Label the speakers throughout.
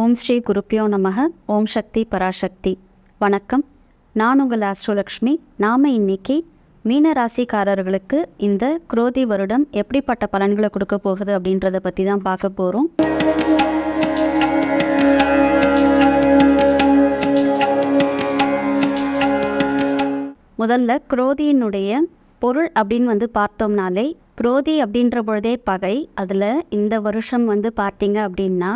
Speaker 1: ஓம் ஸ்ரீ குருப்பியோ நமக. ஓம் சக்தி பராசக்தி. வணக்கம். நான் உங்கள் ஆஸ்ட்ரோலக்ஷ்மி நாம் இன்னைக்கு மீன ராசிக்காரர்களுக்கு இந்த குரோதி வருடம் எப்படிப்பட்ட பலன்களை கொடுக்க போகுது அப்படின்றத பற்றி தான் பார்க்க போகிறோம் முதல்ல குரோதியினுடைய பொருள் அப்படின்னு வந்து பார்த்தோம்னாலே குரோதி அப்படின்ற பொழுதே பகை. அதில் இந்த வருஷம் வந்து பார்த்தீங்க அப்படின்னா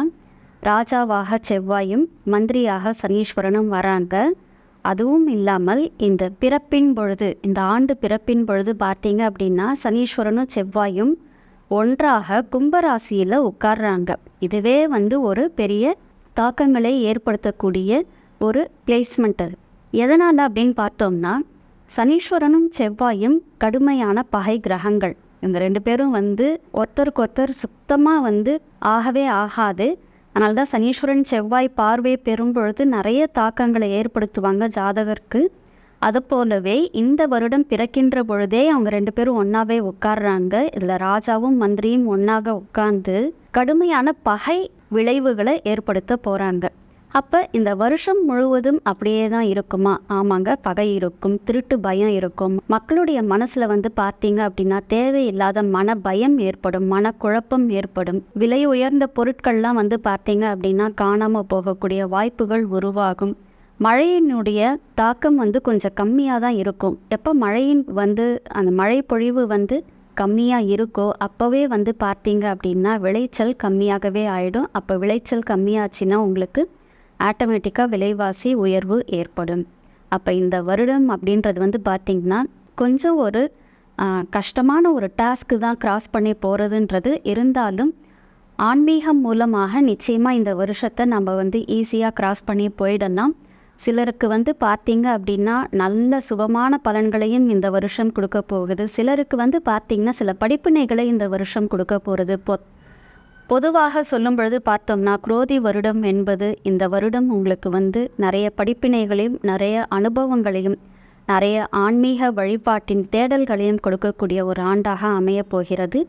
Speaker 1: ராஜாவாக செவ்வாயும் மந்திரியாக சனீஸ்வரனும் வராங்க. அதுவும் இல்லாமல் இந்த பிறப்பின் பொழுது இந்த ஆண்டு பிறப்பின் பொழுது பார்த்தீங்க அப்படின்னா சனீஸ்வரனும் செவ்வாயும் ஒன்றாக கும்பராசியில் உட்கார்றாங்க. இதுவே வந்து ஒரு பெரிய தாக்கங்களை ஏற்படுத்தக்கூடிய ஒரு பிளேஸ்மெண்ட் அது. எதனால் அப்படின்னு பார்த்தோம்னா சனீஸ்வரனும் செவ்வாயும் கடுமையான பகை கிரகங்கள். இந்த ரெண்டு பேரும் வந்து ஒருத்தருக்கு ஒருத்தர் சுத்தமாக வந்து ஆகவே ஆகாது. அதனால தான் சனீஸ்வரன் செவ்வாய் பார்வை பெறும் பொழுது நிறைய தாக்கங்களை ஏற்படுத்துவாங்க ஜாதகருக்கு. அது போலவே இந்த வருடம் பிறக்கின்ற பொழுதே அவங்க ரெண்டு பேரும் ஒன்றாவே உட்கார்றாங்க. இதில் ராஜாவும் மந்திரியும் ஒன்றாக உட்கார்ந்து கடுமையான பகை விளைவுகளை ஏற்படுத்த போகிறாங்க அப்போ இந்த வருஷம் முழுவதும் அப்படியே தான் இருக்குமா? ஆமாங்க பகை இருக்கும் திருட்டு பயம் இருக்கும். மக்களுடைய மனசில் வந்து பார்த்தீங்க அப்படின்னா தேவையில்லாத மன பயம் ஏற்படும் மனக்குழப்பம் ஏற்படும். விலை உயர்ந்த பொருட்கள்லாம் வந்து பார்த்தீங்க அப்படின்னா காணாமல் போகக்கூடிய வாய்ப்புகள் உருவாகும். மழையினுடைய தாக்கம் வந்து கொஞ்சம் கம்மியாக தான் இருக்கும். எப்போ மழையின் வந்து அந்த மழை பொழிவு வந்து கம்மியாக இருக்கோ அப்போவே வந்து பார்த்தீங்க அப்படின்னா விளைச்சல் கம்மியாகவே ஆகிடும் அப்போ விளைச்சல் கம்மியாச்சுன்னா உங்களுக்கு ஆட்டோமேட்டிக்காக விலைவாசி உயர்வு ஏற்படும். அப்போ இந்த வருடம் அப்படின்றது வந்து பார்த்திங்கன்னா கொஞ்சம் ஒரு கஷ்டமான ஒரு டாஸ்க்கு தான் கிராஸ் பண்ணி போகிறதுன்றது இருந்தாலும் ஆன்மீகம் மூலமாக நிச்சயமாக இந்த வருஷத்தை நம்ம வந்து ஈஸியாக கிராஸ் பண்ணி போயிடலாம். சிலருக்கு வந்து பார்த்தீங்க அப்படின்னா நல்ல சுபமான பலன்களையும் இந்த வருஷம் கொடுக்க போகுது. சிலருக்கு வந்து பார்த்திங்கன்னா சில படிப்பினைகளை இந்த வருஷம் கொடுக்க போகிறது பொத் பொதுவாக சொல்லும் பொழுது பார்த்தோம்னா குரோதி வருடம் என்பது இந்த வருடம் உங்களுக்கு வந்து நிறைய படிப்பினைகளையும் நிறைய அனுபவங்களையும் நிறைய ஆன்மீக வழிபாட்டின் தேடல்களையும் கொடுக்கக்கூடிய ஒரு ஆண்டாக அமையப் போகிறது.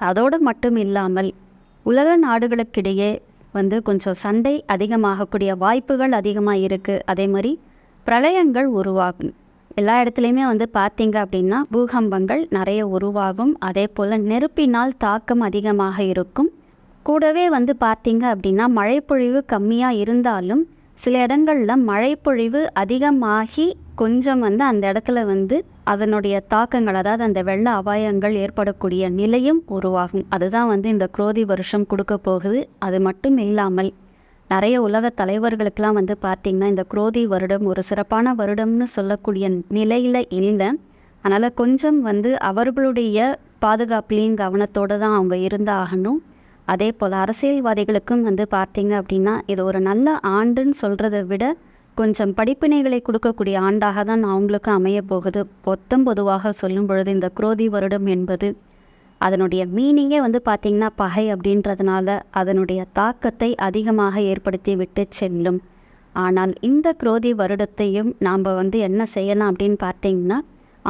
Speaker 1: அதோடு மட்டும் இல்லாமல் உலக நாடுகளுக்கிடையே வந்து கொஞ்சம் சண்டை அதிகமாகக்கூடிய வாய்ப்புகள் அதிகமாக இருக்குது அதே மாதிரி பிரளயங்கள் உருவாகும். எல்லா இடத்துலையுமே வந்து பார்த்தீங்க அப்படின்னா பூகம்பங்கள் நிறைய உருவாகும். அதே போல் நெருப்பினால் தாக்கம் அதிகமாக இருக்கும். கூடவே வந்து பார்த்திங்க அப்படின்னா மழைப்பொழிவு கம்மியாக இருந்தாலும் சில இடங்களில் மழைப்பொழிவு அதிகமாகி கொஞ்சம் வந்து அந்த இடத்துல வந்து அதனுடைய தாக்கங்கள் அதாவது அந்த வெள்ள அபாயங்கள் ஏற்படக்கூடிய நிலையும் உருவாகும். அதுதான் வந்து இந்த குரோதி வருஷம் கொடுக்க போகுது. அது மட்டும் இல்லாமல் நிறைய உலக தலைவர்களுக்கெல்லாம் வந்து பார்த்திங்கன்னா இந்த குரோதி வருடம் ஒரு சிறப்பான வருடம்னு சொல்லக்கூடிய நிலையில் இல்லை. அதனால் கொஞ்சம் வந்து அவர்களுடைய பாதுகாப்புலேயும் கவனத்தோடு தான் அவங்க இருந்தாகணும். அதே போல் அரசியல்வாதிகளுக்கும் வந்து பார்த்தீங்க அப்படின்னா இது ஒரு நல்ல ஆண்டுன்னு சொல்கிறத விட கொஞ்சம் படிப்பினைகளை கொடுக்கக்கூடிய ஆண்டாக தான் அவங்களுக்கு அமைய போகுது. மொத்தம் பொதுவாக சொல்லும் பொழுது இந்த குரோதி வருடம் என்பது அதனுடைய மீனிங்கே வந்து பார்த்திங்கன்னா பகை அப்படின்றதுனால அதனுடைய தாக்கத்தை அதிகமாக ஏற்படுத்தி விட்டு செல்லும். ஆனால் இந்த குரோதி வருடத்தையும் நாம் வந்து என்ன செய்யலாம் அப்படின்னு பார்த்தீங்கன்னா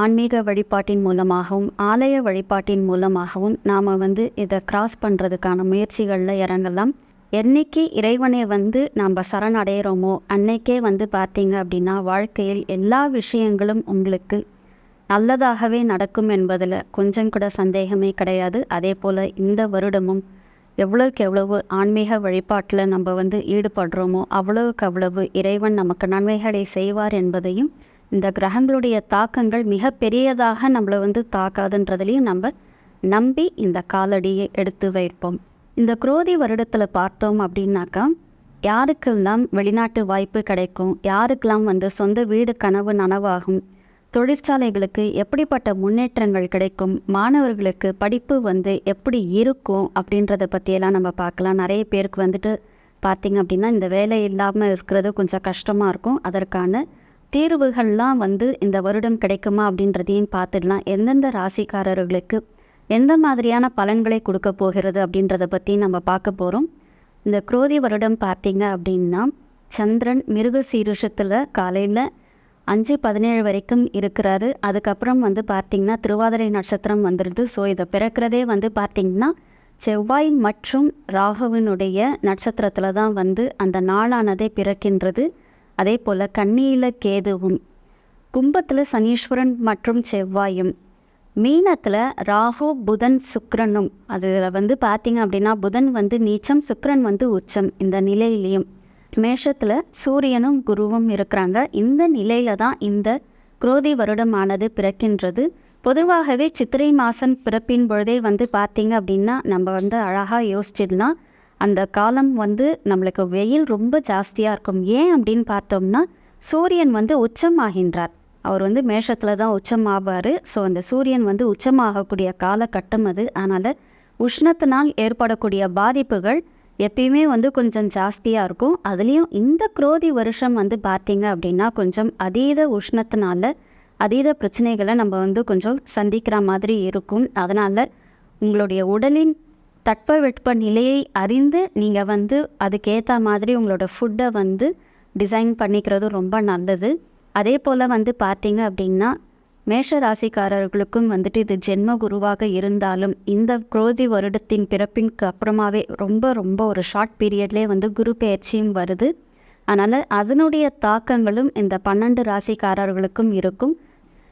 Speaker 1: ஆன்மீக வழிபாட்டின் மூலமாகவும் ஆலய வழிபாட்டின் மூலமாகவும் நாம் வந்து இதை கிராஸ் பண்ணுறதுக்கான முயற்சிகளில் இறங்கலாம். என்னைக்கு இறைவனை வந்து நாம் சரணடைகிறோமோ அன்னைக்கே வந்து பார்த்தீங்க அப்படின்னா வாழ்க்கையில் எல்லா விஷயங்களும் உங்களுக்கு நல்லதாகவே நடக்கும் என்பதில் கொஞ்சம் கூட சந்தேகமே கிடையாது. அதே போல் இந்த வருடமும் எவ்வளோக்கு எவ்வளவு ஆன்மீக வழிபாட்டில் நம்ம வந்து ஈடுபடுறோமோ அவ்வளவுக்கு அவ்வளவு இறைவன் நமக்கு நன்மைகளை செய்வார் என்பதையும் இந்த கிரகங்களுடைய தாக்கங்கள் மிக பெரியதாக நம்மளை வந்து தாக்காதுன்றதுலையும் நம்ம நம்பி இந்த காலடியை எடுத்து வைப்போம். இந்த குரோதி வருடத்தில் பார்த்தோம் அப்படின்னாக்கா யாருக்கெல்லாம் வெளிநாட்டு வாய்ப்பு கிடைக்கும் யாருக்கெல்லாம் வந்து சொந்த வீடு கனவு நனவாகும் தொழிற்சாலைகளுக்கு எப்படிப்பட்ட முன்னேற்றங்கள் கிடைக்கும் மாணவர்களுக்கு படிப்பு வந்து எப்படி இருக்கும் அப்படின்றத பற்றியெல்லாம் நம்ம பார்க்கலாம். நிறைய பேருக்கு வந்துட்டு பார்த்திங்க அப்படின்னா இந்த வேலை இல்லாமல் இருக்கிறது கொஞ்சம் கஷ்டமாக இருக்கும். அதற்கான தீர்வுகள்லாம் வந்து இந்த வருடம் கிடைக்குமா அப்படின்றதையும் பார்த்துடலாம். எந்தெந்த ராசிக்காரர்களுக்கு எந்த மாதிரியான பலன்களை கொடுக்க போகிறது அப்படின்றத பற்றி நம்ம பார்க்க போகிறோம் இந்த குரோதி வருடம் பார்த்திங்க அப்படின்னா சந்திரன் மிருக சீருஷத்தில் காலையில் அஞ்சு பதினேழு வரைக்கும் இருக்கிறாரு. அதுக்கப்புறம் வந்து பார்த்திங்கன்னா திருவாதிரை நட்சத்திரம் வந்துடுது ஸோ இதை பிறக்கிறதே வந்து பார்த்திங்கன்னா செவ்வாய் மற்றும் ராகுவினுடைய நட்சத்திரத்தில் தான் வந்து அந்த நாளானதே பிறக்கின்றது. அதே போல் கண்ணியில் கேதுவும் கும்பத்தில் சனீஸ்வரன் மற்றும் செவ்வாயும் மீனத்தில் ராகு புதன் சுக்ரனும் அதில் வந்து பார்த்திங்க அப்படின்னா புதன் வந்து நீச்சம் சுக்ரன் வந்து உச்சம் இந்த நிலையிலையும். மேஷத்தில் சூரியனும் குருவும் இருக்கிறாங்க. இந்த நிலையில தான் இந்த குரோதி வருடமானது பிறக்கின்றது. பொதுவாகவே சித்திரை மாதம் பிறப்பின் பொழுதே வந்து பார்த்திங்க அப்படின்னா நம்ம வந்து அழகாக யோசிச்சிடலாம். அந்த காலம் வந்து நம்மளுக்கு வெயில் ரொம்ப ஜாஸ்தியாக இருக்கும். ஏன் அப்படின்னு பார்த்தோம்னா சூரியன் வந்து உச்சமாகின்றார். அவர் வந்து மேஷத்தில் தான் உச்சம் ஆவார் ஸோ அந்த சூரியன் வந்து உச்சமாகக்கூடிய காலகட்டம் அது. அதனால் உஷ்ணத்தினால் ஏற்படக்கூடிய பாதிப்புகள் எப்பயுமே வந்து கொஞ்சம் ஜாஸ்தியாக இருக்கும். அதுலேயும் இந்த குரோதி வருஷம் வந்து பார்த்தீங்க அப்படின்னா கொஞ்சம் அதீத உஷ்ணத்தினால அதீத பிரச்சனைகளை நம்ம வந்து கொஞ்சம் சந்திக்கிற மாதிரி இருக்கும். அதனால் உங்களுடைய உடலின் தட்பவெட்ப நிலையை அறிந்து நீங்கள் வந்து அதுக்கேற்ற மாதிரி உங்களோட ஃபுட்டை வந்து டிசைன் பண்ணிக்கிறது ரொம்ப நல்லது. அதே போல் வந்து பார்த்தீங்க அப்படின்னா மேஷ ராசிக்காரர்களுக்கும் வந்துட்டு இது ஜென்ம குருவாக இருந்தாலும் இந்த குரோதி வருடத்தின் பிறப்பின்க்கு அப்புறமாவே ரொம்ப ரொம்ப ஒரு ஷார்ட் பீரியட்லேயே வந்து குரு பெயர்ச்சியும் வருது. அதனால் அதனுடைய தாக்கங்களும் இந்த பன்னெண்டு ராசிக்காரர்களுக்கும் இருக்கும்.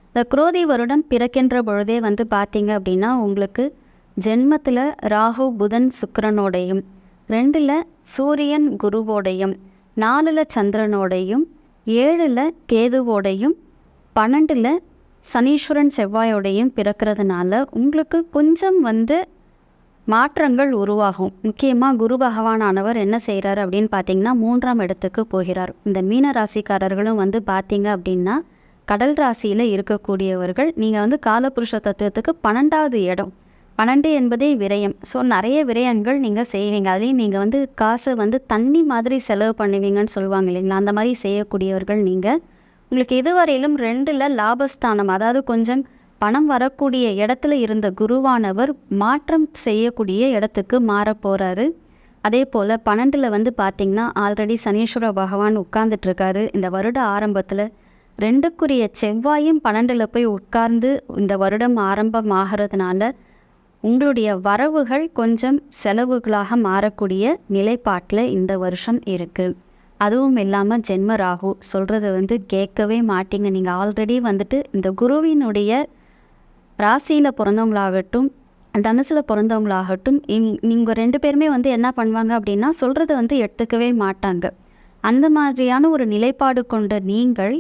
Speaker 1: இந்த குரோதி வருடம் பிறக்கின்ற பொழுதே வந்து பார்த்தீங்க அப்படின்னா உங்களுக்கு ஜென்மத்தில் ராகு புதன் சுக்கரனோடையும் ரெண்டில் சூரியன் குருவோடையும் நாலில் சந்திரனோடையும் ஏழில் கேதுவோடையும் பன்னெண்டில் சனீஸ்வரன் செவ்வாயோடையும் பிறக்கிறதுனால உங்களுக்கு கொஞ்சம் வந்து மாற்றங்கள் உருவாகும். முக்கியமாக குரு பகவானானவர் என்ன செய்கிறார் அப்படின்னு பார்த்தீங்கன்னா மூன்றாம் இடத்துக்கு போகிறார். இந்த மீன ராசிக்காரர்களும் வந்து பார்த்தீங்க அப்படின்னா கடல் ராசியில் இருக்கக்கூடியவர்கள். நீங்கள் வந்து காலபுருஷ தத்துவத்துக்கு பன்னெண்டாவது இடம். பன்னெண்டு என்பதே விரயம். ஸோ நிறைய விரயங்கள் நீங்கள் செய்வீங்க. அதுலேயும் நீங்கள் வந்து காசை வந்து தண்ணி மாதிரி செலவு பண்ணுவீங்கன்னு சொல்லுவாங்க இல்லைங்களா? அந்த மாதிரி செய்யக்கூடியவர்கள் நீங்கள் உங்களுக்கு இதுவரையிலும் ரெண்டில் லாபஸ்தானம் அதாவது கொஞ்சம் பணம் வரக்கூடிய இடத்துல இருந்த குருவானவர் மாற்றம் செய்யக்கூடிய இடத்துக்கு மாற போகிறாரு அதே போல் பன்னெண்டில் வந்து பார்த்திங்கன்னா ஆல்ரெடி சனீஸ்வர பகவான் உட்கார்ந்துட்டுருக்காரு இந்த வருட ஆரம்பத்தில் ரெண்டுக்குரிய செவ்வாயும் பன்னெண்டில் போய் உட்கார்ந்து இந்த வருடம் ஆரம்பமாகிறதுனால உங்களுடைய வரவுகள் கொஞ்சம் செலவுகளாக மாறக்கூடிய நிலைப்பாட்டில் இந்த வருஷம் இருக்குது அதுவும் இல்லாமல் ஜென்ம ராகு சொல்கிறது வந்து கேட்கவே மாட்டீங்க. நீங்கள் ஆல்ரெடி வந்துட்டு இந்த குருவினுடைய ராசியில் பிறந்தவங்களாகட்டும் தனுசில் பிறந்தவங்களாகட்டும் இங் நீங்கள் ரெண்டு பேருமே வந்து என்ன பண்ணுவாங்க அப்படின்னா சொல்கிறத வந்து எடுத்துக்கவே மாட்டாங்க. அந்த மாதிரியான ஒரு நிலைப்பாடு கொண்ட நீங்கள்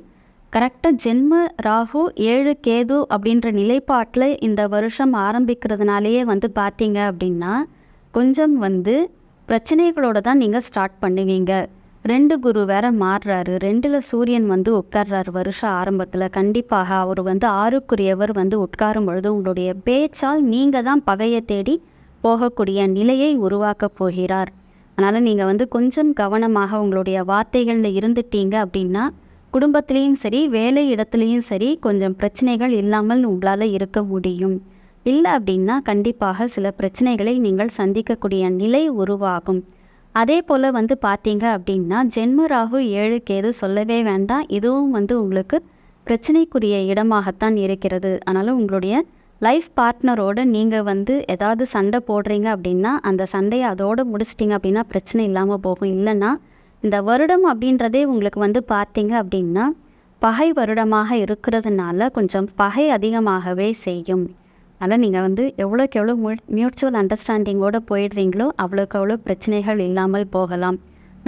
Speaker 1: கரெக்டாக ஜென்ம ராகு ஏழு கேது அப்படின்ற நிலைப்பாட்டில் இந்த வருஷம் ஆரம்பிக்கிறதுனாலேயே வந்து பார்த்தீங்க அப்படின்னா கொஞ்சம் வந்து பிரச்சனைகளோடு தான் நீங்கள் ஸ்டார்ட் பண்ணுவீங்க. ரெண்டு குரு வேற மாறுறாரு. ரெண்டில் சூரியன் வந்து உட்கார்றாரு வருஷம் ஆரம்பத்தில். கண்டிப்பாக அவர் வந்து ஆறுக்குரியவர் வந்து உட்காரும் பொழுது உங்களுடைய பேச்சால் நீங்கள் தான் பகையை தேடி போகக்கூடிய நிலையை உருவாக்கப் போகிறார். அதனால் நீங்கள் வந்து கொஞ்சம் கவனமாக உங்களுடைய வார்த்தைகளில் இருந்துட்டீங்க அப்படின்னா குடும்பத்திலையும் சரி வேலை இடத்துலையும் சரி கொஞ்சம் பிரச்சனைகள் இல்லாமல் உங்களால் இருக்க முடியும். இல்லை அப்படின்னா கண்டிப்பாக சில பிரச்சனைகளை நீங்கள் சந்திக்கக்கூடிய நிலை உருவாகும். அதே போல் வந்து பார்த்தீங்க அப்படின்னா ஜென்ம ராகு ஏழு கேது சொல்லவே வேண்டாம். இதுவும் வந்து உங்களுக்கு பிரச்சனைக்குரிய இடமாகத்தான் இருக்கிறது. அதனால் உங்களுடைய லைஃப் பார்ட்னரோடு நீங்கள் வந்து ஏதாவது சண்டை போடுறீங்க அப்படின்னா அந்த சண்டையை அதோடு முடிச்சிட்டிங்க அப்படின்னா பிரச்சனை இல்லாமல் போகும். இல்லைன்னா இந்த வருடம் அப்படின்றதே உங்களுக்கு வந்து பார்த்தீங்க அப்படின்னா பகை வருடமாக இருக்கிறதுனால கொஞ்சம் பகை அதிகமாகவே செய்யும். அதனால் நீங்கள் வந்து எவ்வளோக்கு எவ்வளோ மு மியூச்சுவல் அண்டர்ஸ்டாண்டிங்கோடு போயிடுறீங்களோ அவ்வளோக்கு அவ்வளோ பிரச்சனைகள் இல்லாமல் போகலாம்.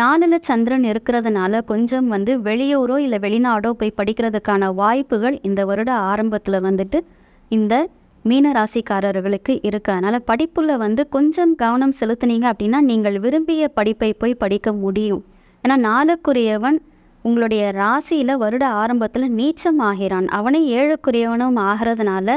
Speaker 1: நாலுல சந்திரன் இருக்கிறதுனால கொஞ்சம் வந்து வெளியூரோ இல்லை வெளிநாடோ போய் படிக்கிறதுக்கான வாய்ப்புகள் இந்த வருட ஆரம்பத்தில் வந்துட்டு இந்த மீன ராசிக்காரர்களுக்கு இருக்கு. அதனால் படிப்பில் வந்து கொஞ்சம் கவனம் செலுத்துனீங்க அப்படின்னா நீங்கள் விரும்பிய படிப்பை போய் படிக்க முடியும். ஏன்னா நாளுக்குரியவன் உங்களுடைய ராசியில் வருட ஆரம்பத்தில் நீச்சம் ஆகிறான் அவனே ஏழுக்குரியவனும் ஆகிறதுனால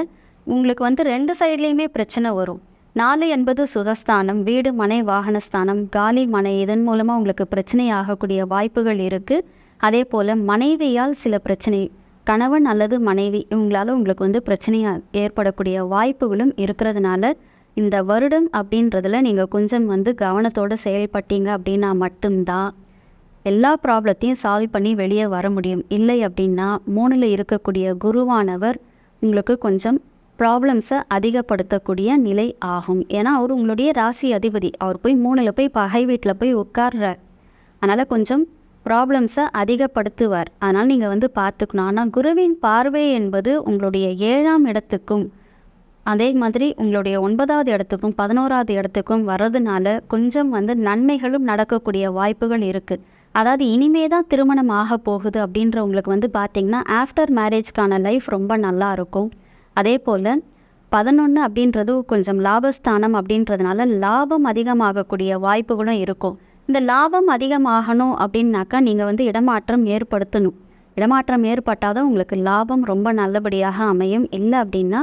Speaker 1: உங்களுக்கு வந்து ரெண்டு சைட்லேயுமே பிரச்சனை வரும். நாலு என்பது சுகஸ்தானம் வீடு மனை வாகனஸ்தானம். காலி மனை இதன் மூலமாக உங்களுக்கு பிரச்சனை ஆகக்கூடிய வாய்ப்புகள் இருக்குது அதே போல் மனைவியால் சில பிரச்சனை கணவன் அல்லது மனைவி இவங்களால உங்களுக்கு வந்து பிரச்சனையாக ஏற்படக்கூடிய வாய்ப்புகளும் இருக்கிறதுனால இந்த வருடம் அப்படின்றதுல நீங்கள் கொஞ்சம் வந்து கவனத்தோடு செயல்பட்டீங்க அப்படின்னா மட்டும்தான். எல்லா ப்ராப்ளத்தையும் சால்வ் பண்ணி வெளியே வர முடியும். இல்லை அப்படின்னா மூணில் இருக்கக்கூடிய குருவானவர் உங்களுக்கு கொஞ்சம் ப்ராப்ளம்ஸை அதிகப்படுத்தக்கூடிய நிலை ஆகும். ஏன்னா அவர் உங்களுடைய ராசி அதிபதி. அவர் போய் மூணில் போய் பகை வீட்டில் போய் உட்கார்றார். அதனால் கொஞ்சம் ப்ராப்ளம்ஸை அதிகப்படுத்துவார். அதனால் நீங்கள் வந்து பார்த்துக்கணும். ஆனால் குருவின் பார்வை என்பது உங்களுடைய ஏழாம் இடத்துக்கும் அதே மாதிரி உங்களுடைய ஒன்பதாவது இடத்துக்கும் பதினோராவது இடத்துக்கும் வர்றதுனால கொஞ்சம் வந்து நன்மைகளும் நடக்கக்கூடிய வாய்ப்புகள் இருக்குது அதாவது இனிமே தான் திருமணம் ஆக போகுது அப்படின்றவங்களுக்கு வந்து பார்த்திங்கன்னா ஆஃப்டர் மேரேஜ்க்கான லைஃப் ரொம்ப நல்லா இருக்கும். அதே போல் பதினொன்று அப்படின்றது கொஞ்சம் லாபஸ்தானம் அப்படின்றதுனால லாபம் அதிகமாகக்கூடிய வாய்ப்புகளும் இருக்கும். இந்த லாபம் அதிகமாகணும் அப்படின்னாக்கா நீங்கள் வந்து இடமாற்றம் ஏற்படுத்தணும். இடமாற்றம் ஏற்பட்டால் தான் உங்களுக்கு லாபம் ரொம்ப நல்லபடியாக அமையும். இல்லை அப்படின்னா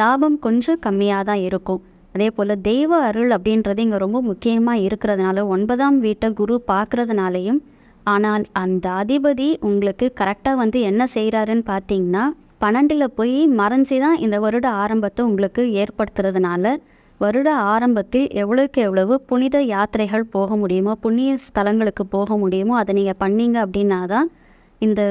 Speaker 1: லாபம் கொஞ்சம் கம்மியாக தான் இருக்கும். அதே போல் தெய்வ அருள் அப்படின்றது இங்கே ரொம்ப முக்கியமாக இருக்கிறதுனால ஒன்பதாம் வீட்டை குரு பார்க்குறதுனாலையும் ஆனால் அந்த அதிபதி உங்களுக்கு கரெக்டாக வந்து என்ன செய்கிறாருன்னு பார்த்தீங்கன்னா பன்னெண்டில் போய் மறைஞ்சி தான் இந்த வருட ஆரம்பத்தை உங்களுக்கு ஏற்படுத்துறதுனால வருட ஆரம்பத்தில் எவ்வளோக்கு எவ்வளவு புனித யாத்திரைகள் போக முடியுமோ புண்ணிய ஸ்தலங்களுக்கு போக முடியுமோ அதை நீங்கள் பண்ணீங்க அப்படின்னா தான் இந்த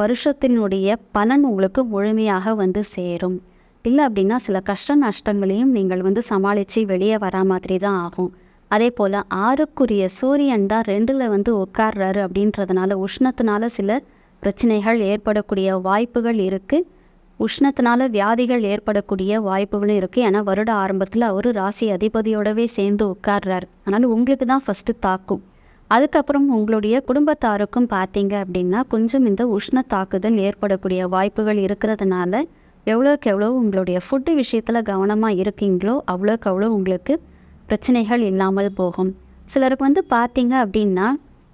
Speaker 1: வருஷத்தினுடைய பலன் உங்களுக்கு முழுமையாக வந்து சேரும். இல்லை அப்படின்னா சில கஷ்ட நஷ்டங்களையும் நீங்கள் வந்து சமாளித்து வெளியே வரா மாதிரி தான் ஆகும். அதே போல் ஆறுக்குரிய சூரியன் தான் ரெண்டில் வந்து உட்கார்றாரு அப்படின்றதுனால உஷ்ணத்தினால சில பிரச்சனைகள் ஏற்படக்கூடிய வாய்ப்புகள் இருக்குது உஷ்ணத்தினால வியாதிகள் ஏற்படக்கூடிய வாய்ப்புகளும் இருக்குது ஏன்னா வருட ஆரம்பத்தில் அவர் ராசி அதிபதியோடவே சேர்ந்து உட்கார்றாரு. அதனால் உங்களுக்கு தான் ஃபஸ்ட்டு தாக்கும். அதுக்கப்புறம் உங்களுடைய குடும்பத்தாருக்கும் பார்த்தீங்க அப்படின்னா கொஞ்சம் இந்த உஷ்ண தாக்குதல் ஏற்படக்கூடிய வாய்ப்புகள் இருக்கிறதுனால எவ்வளோக்கு எவ்வளோ உங்களுடைய ஃபுட்டு விஷயத்தில் கவனமாக இருக்கீங்களோ அவ்வளோக்கு அவ்வளோ உங்களுக்கு பிரச்சனைகள் இல்லாமல் போகும். சிலருக்கு வந்து பார்த்தீங்க அப்படின்னா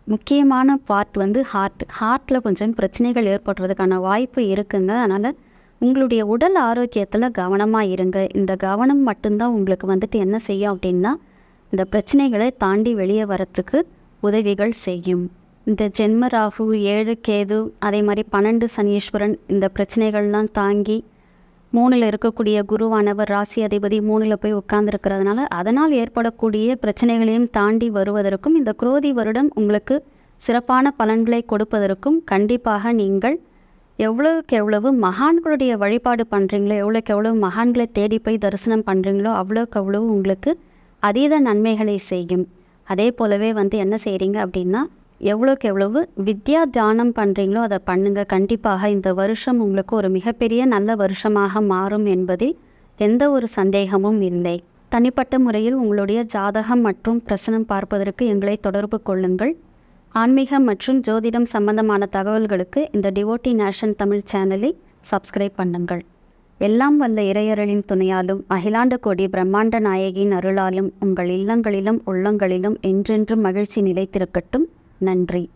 Speaker 1: முக்கியமான பார்ட் வந்து ஹார்ட் ஹார்ட்டில் கொஞ்சம் பிரச்சனைகள் ஏற்படுறதுக்கான வாய்ப்பு இருக்குங்க. அதனால் உங்களுடைய உடல் ஆரோக்கியத்தில் கவனமாக இருங்க. இந்த கவனம் மட்டும்தான் உங்களுக்கு வந்துட்டு என்ன செய்யும் அப்படின்னா இந்த பிரச்சனைகளை தாண்டி வெளியே வரத்துக்கு உதவிகள் செய்யும். இந்த ஜென்ம ராகு ஏழு கேது அதே மாதிரி பன்னெண்டு சனீஸ்வரன் இந்த பிரச்சனைகள்லாம் தாங்கி மூணில் இருக்கக்கூடிய குருவானவர் ராசி அதிபதி மூணில் போய் உட்கார்ந்துருக்கிறதுனால அதனால் ஏற்படக்கூடிய பிரச்சனைகளையும் தாண்டி வருவதற்கும் இந்த குரோதி வருடம் உங்களுக்கு சிறப்பான பலன்களை கொடுப்பதற்கும் கண்டிப்பாக நீங்கள் எவ்வளவுக்கு எவ்வளவு மகான்களுடைய வழிபாடு பண்ணுறீங்களோ எவ்வளோக்கு எவ்வளவு மகான்களை தேடி போய் தரிசனம் பண்ணுறீங்களோ அவ்வளோக்கு அவ்வளவு உங்களுக்கு அதீத நன்மைகளை செய்யும். அதே போலவே வந்து என்ன செய்கிறீங்க அப்படின்னா எவ்வளோக்கு எவ்வளவு வித்யா தியானம் பண்ணுறீங்களோ அதை பண்ணுங்கள் கண்டிப்பாக இந்த வருஷம் உங்களுக்கு ஒரு மிகப்பெரிய நல்ல வருஷமாக மாறும் என்பதில் எந்த ஒரு சந்தேகமும் இல்லை. தனிப்பட்ட முறையில் உங்களுடைய ஜாதகம் மற்றும் பிரசனம் பார்ப்பதற்கு எங்களை தொடர்பு கொள்ளுங்கள். ஆன்மீகம் மற்றும் ஜோதிடம் சம்பந்தமான தகவல்களுக்கு இந்த டிவோட்டி நேஷன் தமிழ் சேனலை சப்ஸ்கிரைப் பண்ணுங்கள். எல்லாம் வல்ல இறையரலின் துணையாலும் அகிலாண்ட கோடி பிரம்மாண்ட நாயகியின் அருளாலும் உங்கள் இல்லங்களிலும் உள்ளங்களிலும் என்றென்றும் மகிழ்ச்சி நிலைத்திருக்கட்டும். நன்றி.